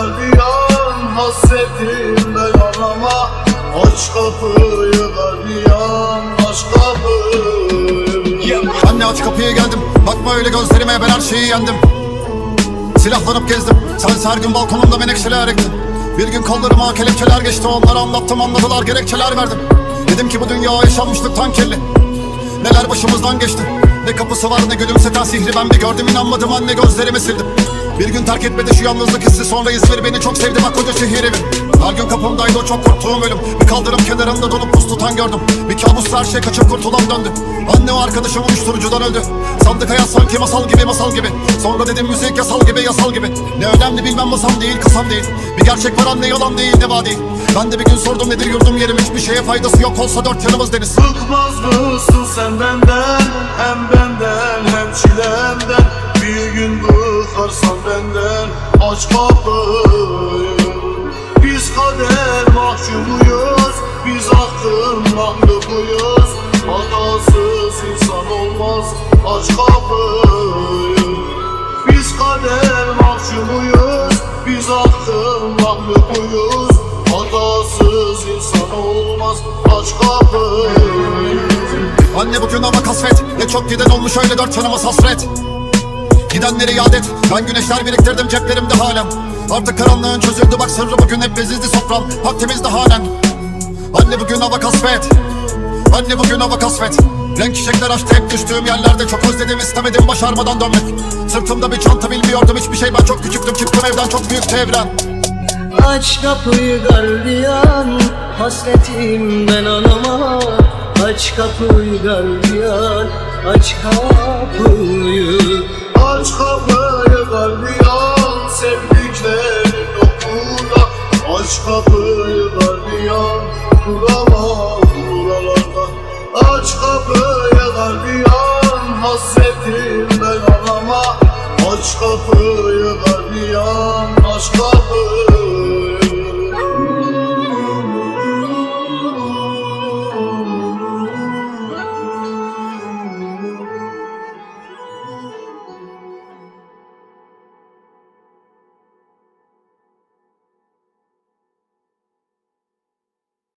gardiyan Hasretim ben anama Aç kapıyı gardiyan Aç kapıyı. Anne aç kapıyı geldim Bakma öyle gözlerime ben her şeyi yendim. Silahlanıp gezdim Sen her gün balkonumda menekşeler ektin Bir gün kollarıma kelepçeler geçti Onlara anlattım anladılar gerekçeler verdim. Dedim ki bu dünya yaşanmışlıktan kelli Neler başımızdan geçti Ne kapısı var ne gülümseten sihri Ben bir gördüm inanmadım anne gözlerimi sildim Bir gün terk etmedi şu yalnızlık hissi. Sonra İzmir beni çok sevdi bak koca şehir evim. Her gün kapımdaydı o çok korktuğum ölüm. Bir kaldırım kenarında donup buz tutan gördüm. Bir kabus her şey kaçıp kurtulan döndü. Anne o arkadaşım uyuşturucudan öldü. Sandık hayat sanki masal gibi masal gibi. Sonra dedim müzik yasal gibi yasal gibi. Ne önemli bilmem masam değil kasam değil. Bir gerçek var anne yalan değil deva değil. Ben de bir gün sordum nedir yurdum yerim? Hiçbir şeye faydası yok olsa dört yanımız deniz. Bıkmaz mısın sen benden bıkarsan benden Aç kapıyı. Biz kader mahkumuyuz Biz hakkın mahlukuyuz Hatasız insan olmaz Aç kapıyı. Biz kader mahkumuyuz Biz hakkın mahlukuyuz Hatasız insan olmaz Aç kapıyı. Anne bugün hava kasvet Ne çok giden olmuş öyle dört yanımız hasret Gidenleri yad et Ben güneşler biriktirdim ceplerimde halen. Artık karanlığın çözüldü bak sırrı bugün hep bezizdi sofram Hak temizdi halen. Anne bugün hava kasvet. Anne bugün hava kasvet. Renk çiçekler açtı hep düştüğüm yerlerde Çok özledim istemedim başarmadan dönmek. Sırtımda bir çanta bilmiyordum hiçbir şey Ben çok küçüktüm çıktım evden çok büyük evren Aç kapıyı gardiyan Hasretim ben anama Aç kapıyı gardiyan Aç kapıyı Aç kapıyı gardiyan Duramam buralarda Aç kapıyı gardiyan Hasretim ben anama Aç kapıyı gardiyan kapıyı